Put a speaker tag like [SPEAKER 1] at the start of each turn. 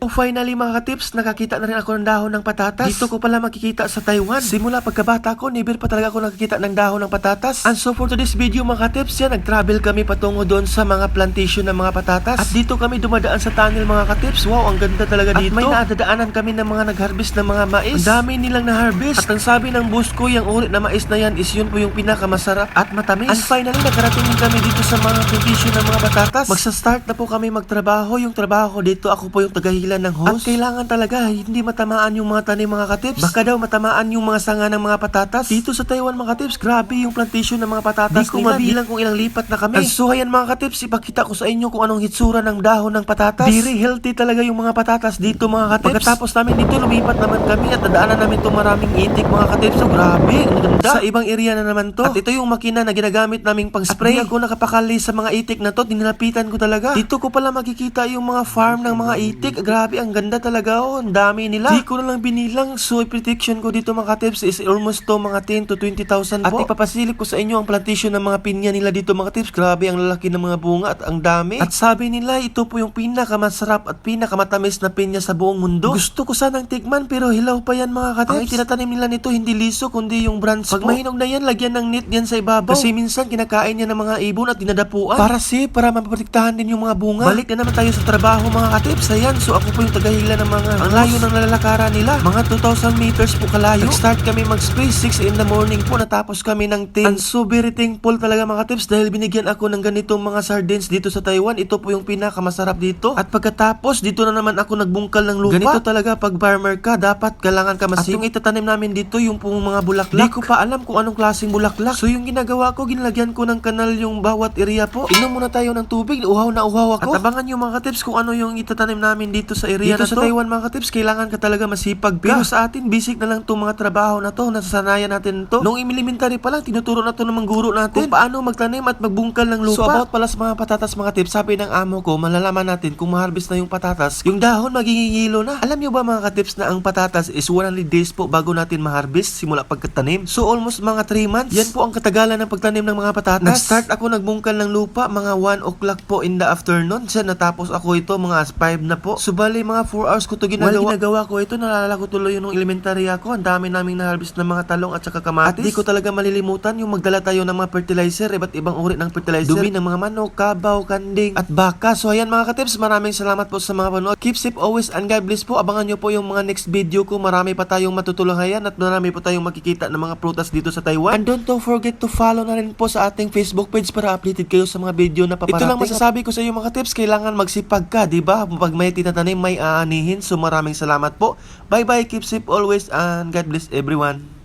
[SPEAKER 1] So finally mga katips, nakakita na rin ako ng dahon ng patatas. Dito ko pala makikita sa Taiwan. Simula pagkabata ko, never pa talaga ako nakikita ng dahon ng patatas. And so for today's video mga katips, yan, nag-travel kami patungo doon sa mga plantation ng mga patatas. At dito kami dumadaan sa tunnel mga katips. Wow, ang ganda talaga dito. At may naadadaanan kami ng mga nag-harvest ng mga mais. Ang dami nilang na-harvest. At ang sabi ng boss ko, yung uri na mais na yan is yun po yung pinakamasarap at matamis. And finally, nakarating din kami dito sa mga plantation ng mga patatas. Magsa-start na po kami magtrabaho. Yung trabaho ko dito, ako po yung tagahilan ng hose. At kailangan talaga, hindi matamaan yung mga tanim mga katips. Baka daw matamaan yung mga sanga ng mga patatas. Dito sa Taiwan mga katips, grabe yung plantation ng mga patatas. Di ko mabilang kung ilang lipat na kami. And so ayan mga katips, ipakita ko sa inyo kung anong hitsura ng dahon ng patatas. Very healthy talaga yung mga patatas dito mga katips. Pagkatapos namin dito, lumipat naman kami at nadaanan namin itong maraming itik mga katips. So grabe, ang ganda. Sa ibang area na naman to. At ito yung makina na ginagamit naming pang spray. At ako nakapakali sa mga itik na to, dinalapitan ko talaga. Dito ko pala makikita yung mga farm ng mga itik. Grabe, ang ganda talaga oh. Ang dami nila. Di ko na lang binilang. So, prediction ko dito mga katips is almost to mga 10 to 20,000 po. At ipapasilip ko sa inyo ang plantation ng mga pinya nila dito mga tips. Grabe, ang lalaki ng mga bunga at ang dami. At sabi nila, ito po yung pinakamasarap at pinakamatamis na pinya sa buong mundo. Gusto ko sanang tikman pero hilaw pa yan mga katips. Ang itinatanim nila nito hindi liso kundi yung branch Pag mahinog na yan, lagyan ng net yan sa ibabaw. Kasi minsan kinakain yan ng mga ibon at dinadapuan. Para si, para maprotektahan din yung mga bunga. Balik na naman tayo sa trabaho mga katips. Ayan, so ako po yung tagahila ng mga ang layo ng nalalakaran nila. Mga 2,000 meters po kalayo. Nag-start kami mag-spray 6 in the morning po. Natapos kami ng 10. And so very thankful talaga mga katips dahil binigyan ako ng ganitong mga sardines dito sa Taiwan. Ito po yung pinakamasarap dito. At pagkatapos, dito na naman ako nagbungkal ng lupa. Ganito talaga pag farmer ka, dapat kailangan ka masipag. At yung itatanim namin dito, yung pong mga bulaklak. Di ko pa alam kung anong klaseng bulaklak. So yung ginagawa ko, ginlagyan ko ng kanal yung bawat area po. Inom muna tayo ng tubig, uhaw na uhaw ako. At abangan yung mga katips kung ano yung itatanim namin dito sa area dito na to. sa Taiwan mga katips, kailangan ka talaga masipag ka. Pero sa atin, basic na lang itong mga trabaho na to, nasasanayan natin to. Nung elementary pa lang, tinuturo na to ng mga guro natin kung paano magtanim at magbungkal ng lupa. So about pala sa mga patatas mga tips, sabi ng amo ko, malalaman natin kung ma-harvest na yung patatas, yung dahon magiging yelo na. Alam nyo ba mga katips na ang patatas is 100 days po bago natin ma-harvest simula pagkatanim? So almost mga 3 months. Yan po ang katagalan ng pagtanim ng mga patatas. Nag-start ako nagbungkal ng lupa mga 1 o'clock po in the afternoon. Siya natapos ako ito mga 5 na po. So bali mga 4 hours ko to ginagawa. While ginagawa ko ito, naalala ko tuloy yung elementary ako. Ang dami naming na-harvest ng mga talong at saka kamatis. At di ko talaga malilimutan yung magdala tayo ng mga fertilizer, iba't ibang uri ng fertilizer. Dumi ng mga manok, kabaw, kanding, at baka. So ayan mga katips, maraming salamat po sa mga panood. Keep safe always and God bless po. Abangan nyo po yung mga next video ko. Marami pa tayong matutulungan at marami pa tayong makikita ng mga prutas dito sa Taiwan. And don't, don't forget to follow na rin po sa ating Facebook page para updated kayo sa mga video na paparating. Ito lang masasabi ko sa iyo mga tips, kailangan magsipag ka, di ba? Pag may tinatanim, may aanihin. So maraming salamat po. Bye bye, keep safe always and God bless everyone.